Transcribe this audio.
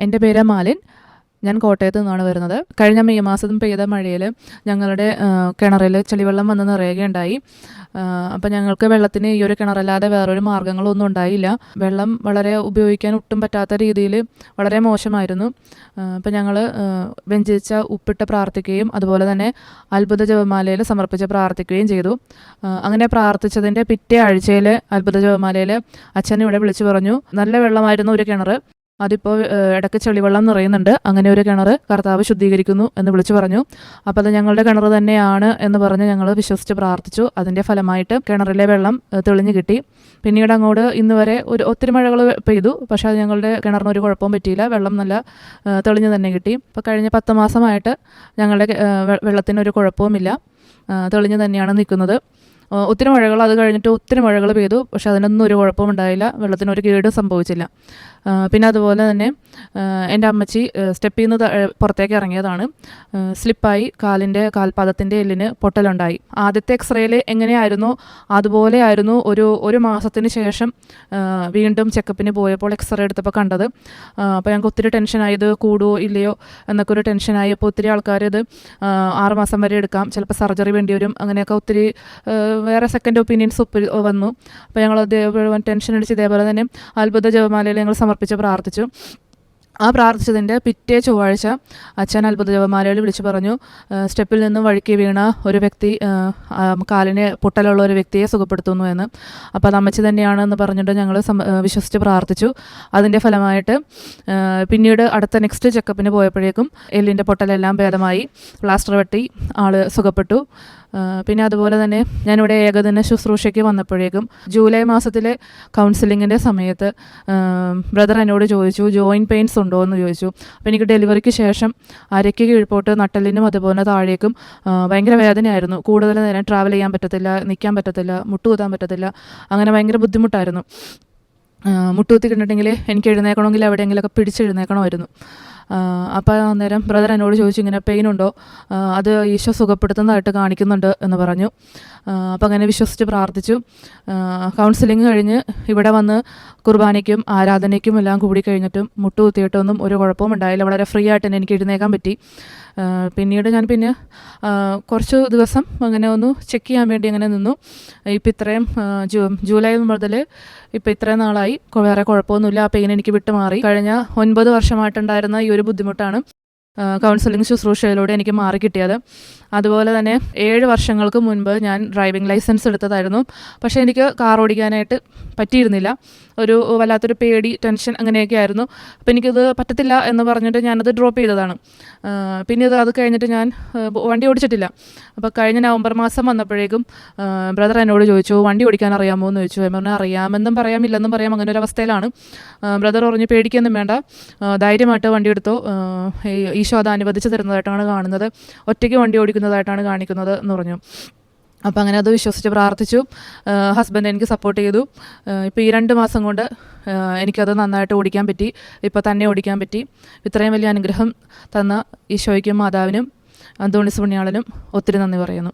എന്റെ പേര് മാലിൻ. ഞാൻ കോട്ടയത്ത് നിന്നാണ് വരുന്നത്. കഴിഞ്ഞ മെയ് മാസം പെയ്ത മഴയിൽ ഞങ്ങളുടെ കിണറിൽ ചെളിവെള്ളം വന്ന് നിറയുകയുണ്ടായി. അപ്പം ഞങ്ങൾക്ക് വെള്ളത്തിന് ഈ ഒരു കിണറല്ലാതെ വേറൊരു മാർഗങ്ങളൊന്നും ഉണ്ടായില്ല. വെള്ളം വളരെ ഉപയോഗിക്കാൻ ഒട്ടും പറ്റാത്ത രീതിയിൽ വളരെ മോശമായിരുന്നു. അപ്പം ഞങ്ങൾ വെഞ്ചിച്ച ഉപ്പിട്ട് പ്രാർത്ഥിക്കുകയും അതുപോലെ തന്നെ അത്ഭുത ജപമാലയിൽ സമർപ്പിച്ച് പ്രാർത്ഥിക്കുകയും ചെയ്തു. അങ്ങനെ പ്രാർത്ഥിച്ചതിന്റെ പിറ്റേ ആഴ്ചയിൽ അത്ഭുത ജപമാലയിൽ അച്ഛൻ ഇവിടെ വിളിച്ചു പറഞ്ഞു നല്ല വെള്ളമായിരുന്നു ഒരു കിണർ അതിപ്പോൾ ഇടയ്ക്ക് ചെളിവെള്ളം നിറയുന്നുണ്ട്. അങ്ങനെ ഒരു കിണർ കർത്താവ് ശുദ്ധീകരിക്കുന്നു എന്ന് വിളിച്ചു പറഞ്ഞു. അപ്പോൾ അത് ഞങ്ങളുടെ കിണർ തന്നെയാണ് എന്ന് പറഞ്ഞ് ഞങ്ങൾ വിശ്വസിച്ച് പ്രാർത്ഥിച്ചു. അതിന്റെ ഫലമായിട്ട് കിണറിലെ വെള്ളം തെളിഞ്ഞു കിട്ടി. പിന്നീട് അങ്ങോട്ട് ഇന്ന് വരെ ഒരു ഒത്തിരി മഴകൾ പെയ്തു. പക്ഷേ അത് ഞങ്ങളുടെ കിണറിന് ഒരു കുഴപ്പവും പറ്റിയില്ല. വെള്ളം നല്ല തെളിഞ്ഞു തന്നെ കിട്ടി. ഇപ്പോൾ കഴിഞ്ഞ പത്ത് മാസമായിട്ട് ഞങ്ങളുടെ വെള്ളത്തിനൊരു കുഴപ്പവുമില്ല. തെളിഞ്ഞു തന്നെയാണ് നിൽക്കുന്നത്. ഒത്തിരി മഴകൾ അത് കഴിഞ്ഞിട്ട് ഒത്തിരി മഴകൾ പെയ്തു. പക്ഷേ അതിനൊന്നും ഒരു കുഴപ്പമുണ്ടായില്ല വെള്ളത്തിന് ഒരു കേടും സംഭവിച്ചില്ല. പിന്നെ അതുപോലെ തന്നെ എന്റെ അമ്മച്ചി സ്റ്റെപ്പിൽ നിന്ന് പുറത്തേക്ക് ഇറങ്ങിയതാണ്. സ്ലിപ്പായി കാലിന്റെ കാൽപാദത്തിന്റെ എല്ലിന് പൊട്ടലുണ്ടായി. ആദ്യത്തെ എക്സ്റേയിൽ എങ്ങനെയായിരുന്നു? അതുപോലെ ആയിരുന്നു ഒരു ഒരു മാസത്തിന് ശേഷം വീണ്ടും ചെക്കപ്പിന് പോയപ്പോൾ എക്സ്റേ എടുത്തപ്പോൾ കണ്ടത്. അപ്പോൾ ഞങ്ങൾക്ക് ഒത്തിരി ടെൻഷനായി ഇത് കൂടുവോ ഇല്ലയോ എന്നൊക്കെ ഒരു ടെൻഷനായി. അപ്പോൾ ഒത്തിരി ആൾക്കാർ ഇത് ആറുമാസം ആറ് മാസം വരെ എടുക്കാം. ചിലപ്പോൾ സർജറി വേണ്ടി വരും. അങ്ങനെയൊക്കെ ഒത്തിരി വേറെ സെക്കൻഡ് ഒപ്പീനിയൻസ് ഒപ്പ് വന്നു. അപ്പോൾ ഞങ്ങൾ അതേപോലെ ടെൻഷൻ അടിച്ച് ഇതേപോലെ തന്നെ അത്ഭുത ജപമാലയിൽ ഞങ്ങൾ സമർപ്പിച്ച് പ്രാർത്ഥിച്ചു. ആ പ്രാർത്ഥിച്ചതിന്റെ പിറ്റേ ചൊവ്വാഴ്ച അച്ഛൻ അത്ഭുത ജപമാലയിൽ വിളിച്ചു പറഞ്ഞു സ്റ്റെപ്പിൽ നിന്നും വഴുക്കി വീണ ഒരു വ്യക്തി കാലിന് പൊട്ടലുള്ള ഒരു വ്യക്തിയെ സുഖപ്പെടുത്തുന്നു എന്ന്. അപ്പോൾ അത് അമ്മച്ചി തന്നെയാണെന്ന് പറഞ്ഞിട്ട് ഞങ്ങൾ വിശ്വസിച്ച് പ്രാർത്ഥിച്ചു. അതിന്റെ ഫലമായിട്ട് പിന്നീട് അടുത്ത നെക്സ്റ്റ് ചെക്കപ്പിന് പോയപ്പോഴേക്കും എല്ലിന്റെ പൊട്ടലെല്ലാം ഭേദമായി. പ്ലാസ്റ്റർ വെട്ടി ആൾ സുഖപ്പെട്ടു. പിന്നെ അതുപോലെ തന്നെ ഞാനിവിടെ ഏകദിന ശുശ്രൂഷയ്ക്ക് വന്നപ്പോഴേക്കും ജൂലൈ മാസത്തിലെ കൗൺസിലിങ്ങിന്റെ സമയത്ത് ബ്രദർ എന്നോട് ചോദിച്ചു ജോയിന്റ് പെയിൻസ് ഉണ്ടോ? എന്ന് ചോദിച്ചു. അപ്പോൾ എനിക്ക് ഡെലിവറിക്ക് ശേഷം അരയ്ക്ക് കീഴ്പോട്ട് നട്ടലിനും അതുപോലെ താഴേക്കും ഭയങ്കര വേദനയായിരുന്നു. കൂടുതൽ നേരം ട്രാവൽ ചെയ്യാൻ പറ്റത്തില്ല നിൽക്കാൻ പറ്റത്തില്ല മുട്ടുകുത്താൻ പറ്റത്തില്ല. അങ്ങനെ ഭയങ്കര ബുദ്ധിമുട്ടായിരുന്നു. മുട്ടുകുത്തി കിട്ടുന്നുണ്ടെങ്കിൽ എനിക്ക് എഴുന്നേക്കണമെങ്കിൽ എവിടെയെങ്കിലുമൊക്കെ പിടിച്ചെഴുന്നേക്കണമായിരുന്നു അപ്പോൾ അന്നേരം ബ്രദർ എന്നോട് ചോദിച്ചു ഇങ്ങനെ പെയിൻ ഉണ്ടോ? അത് ഈശോ സുഖപ്പെടുത്തുന്നതായിട്ട് കാണിക്കുന്നുണ്ട് എന്ന് പറഞ്ഞു. അപ്പോൾ അങ്ങനെ വിശ്വസിച്ച് പ്രാർത്ഥിച്ചു. കൗൺസിലിംഗ് കഴിഞ്ഞ് ഇവിടെ വന്ന് കുർബാനയ്ക്കും ആരാധനയ്ക്കും എല്ലാം കൂടി കഴിഞ്ഞിട്ടും മുട്ടുകുത്തിയിട്ടൊന്നും ഒരു കുഴപ്പവും ഉണ്ടായില്ല. വളരെ ഫ്രീ ആയിട്ട് തന്നെ എനിക്ക് എഴുന്നേക്കാൻ പറ്റി. പിന്നീട് ഞാൻ പിന്നെ കുറച്ച് ദിവസം അങ്ങനെ ഒന്ന് ചെക്ക് ചെയ്യാൻ വേണ്ടി അങ്ങനെ നിന്നു. ഇപ്പം ഇത്രയും ജൂ ജൂലൈ മുതൽ ഇപ്പം ഇത്രയും നാളായി. വേറെ കുഴപ്പമൊന്നുമില്ല. ആ പെയിൻ എനിക്ക് വിട്ടുമാറി. കഴിഞ്ഞ ഒൻപത് വർഷമായിട്ടുണ്ടായിരുന്ന ഈ ഒരു ബുദ്ധിമുട്ടാണ്. കൗൺസിലിംഗ് ശുശ്രൂഷയിലൂടെ എനിക്ക് മാറി കിട്ടിയത്. അതുപോലെ തന്നെ ഏഴ് വർഷങ്ങൾക്ക് മുൻപ് ഞാൻ ഡ്രൈവിംഗ് ലൈസൻസ് എടുത്തതായിരുന്നു. പക്ഷേ എനിക്ക് കാർ ഓടിക്കാനായിട്ട് പറ്റിയിരുന്നില്ല. ഒരു വല്ലാത്തൊരു പേടി ടെൻഷൻ അങ്ങനെയൊക്കെ ആയിരുന്നു. അപ്പോൾ എനിക്കത് പറ്റത്തില്ല എന്ന് പറഞ്ഞിട്ട് ഞാനത് ഡ്രോപ്പ് ചെയ്തതാണ്. പിന്നെ അത് കഴിഞ്ഞിട്ട് ഞാൻ വണ്ടി ഓടിച്ചിട്ടില്ല. അപ്പോൾ കഴിഞ്ഞ നവംബർ മാസം വന്നപ്പോഴേക്കും ബ്രദർ എന്നോട് ചോദിച്ചു വണ്ടി ഓടിക്കാൻ അറിയാമോ? എന്ന് ചോദിച്ചു. ഞാൻ അറിയാമെന്നും പറയാമില്ലെന്നും പറയാം. അങ്ങനെ ഒരു അവസ്ഥയിലാണ്. ബ്രദർ പറഞ്ഞു പേടിക്കൊന്നും വേണ്ട. ധൈര്യമായിട്ട് വണ്ടി എടുത്തോ. ഈ- ഈശോ അത് അനുവദിച്ച് തരുന്നതായിട്ടാണ് കാണുന്നത്. ഒറ്റയ്ക്ക് വണ്ടി ഓടിക്കുന്നതായിട്ടാണ് കാണിക്കുന്നത് എന്ന് പറഞ്ഞു. അപ്പോൾ അങ്ങനെ അത് വിശ്വസിച്ച് പ്രാർത്ഥിച്ചു. ഹസ്ബൻഡ് എനിക്ക് സപ്പോർട്ട് ചെയ്തു. ഇപ്പോൾ ഈ രണ്ട് മാസം കൊണ്ട് എനിക്കത് നന്നായിട്ട് ഓടിക്കാൻ പറ്റി. ഇപ്പോൾ തന്നെ ഓടിക്കാൻ പറ്റി. ഇത്രയും വലിയ അനുഗ്രഹം തന്ന ഈശോയ്ക്കും മാതാവിനും അന്തോണിസ് പുണ്യാളനും ഒത്തിരി നന്ദി പറയുന്നു.